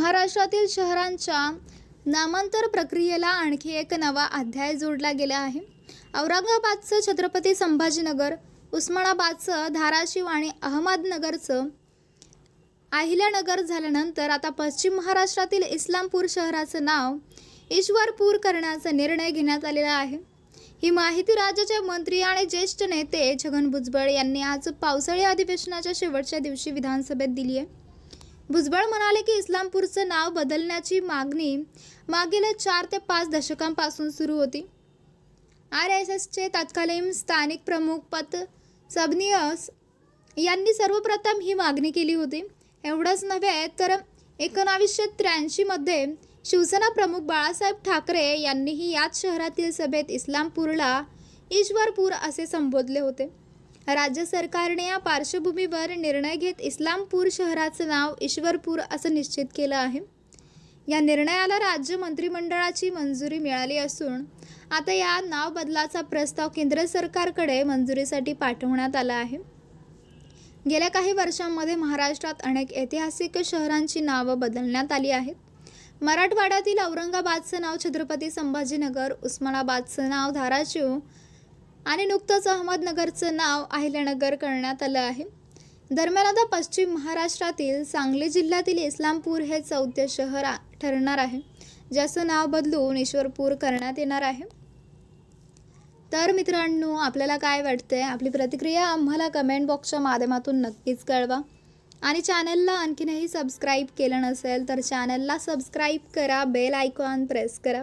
महाराष्ट्रातील शहरांच्या नामांतर प्रक्रियेला आणखी एक नवा अध्याय जोडला गेला आहे. औरंगाबादचं छत्रपती संभाजीनगर उस्मानाबादचं धाराशिव आणि अहमदनगरचं अहिल्यानगर झाल्यानंतर आता पश्चिम महाराष्ट्रातील इस्लामपूर शहराचं नाव ईश्वरपूर करण्याचा निर्णय घेण्यात आलेला आहे. ही माहिती राज्याचे मंत्री आणि ज्येष्ठ नेते छगन भुजबळ यांनी आज पावसाळी अधिवेशनाच्या शेवटच्या दिवशी विधानसभेत दिली आहे. भुजबळ म्हणाले की इस्लामपूरचं नाव बदलण्याची मागणी मागील चार ते पाच दशकांपासून सुरू होती. आर एस एसचे तत्कालीन स्थानिक प्रमुख पत सबनियस यांनी सर्वप्रथम ही मागणी केली होती. एवढंच नव्हे तर एकोणावीसशे त्र्याऐंशीमध्ये शिवसेना प्रमुख बाळासाहेब ठाकरे यांनीही याच शहरातील सभेत इस्लामपूरला ईश्वरपूर असे संबोधले होते. राज्य सरकारने या पार्श्वभूमीवर निर्णय घेत इस्लामपूर शहराचं नाव ईश्वरपूर असं निश्चित केलं आहे. या निर्णयाला राज्य मंत्रिमंडळाची मंजुरी मिळाली असून आता या नाव बदलाचा प्रस्ताव केंद्र सरकारकडे मंजुरीसाठी पाठवण्यात आला आहे. गेल्या काही वर्षांमध्ये महाराष्ट्रात अनेक ऐतिहासिक शहरांची नावं बदलण्यात आली आहेत. मराठवाड्यातील औरंगाबादचं नाव छत्रपती संभाजीनगर उस्मानाबादचं नाव धाराशिव आणि नुकतंच अहमदनगरचं नाव अहिल्यानगर करण्यात आलं आहे. दरम्यान आता पश्चिम महाराष्ट्रातील सांगली जिल्ह्यातील इस्लामपूर हे चौथे शहर आ- ठरणार आहे. ज्याचं नाव बदलून ईश्वरपूर करण्यात येणार आहे. तर मित्रांनो आपल्याला काय वाटतंय? आपली प्रतिक्रिया आम्हाला कमेंट बॉक्सच्या माध्यमातून नक्कीच कळवा. आणि चॅनलला आणखीनही सबस्क्राईब केलं नसेल तर चॅनलला सबस्क्राईब करा बेल आयकॉन प्रेस करा.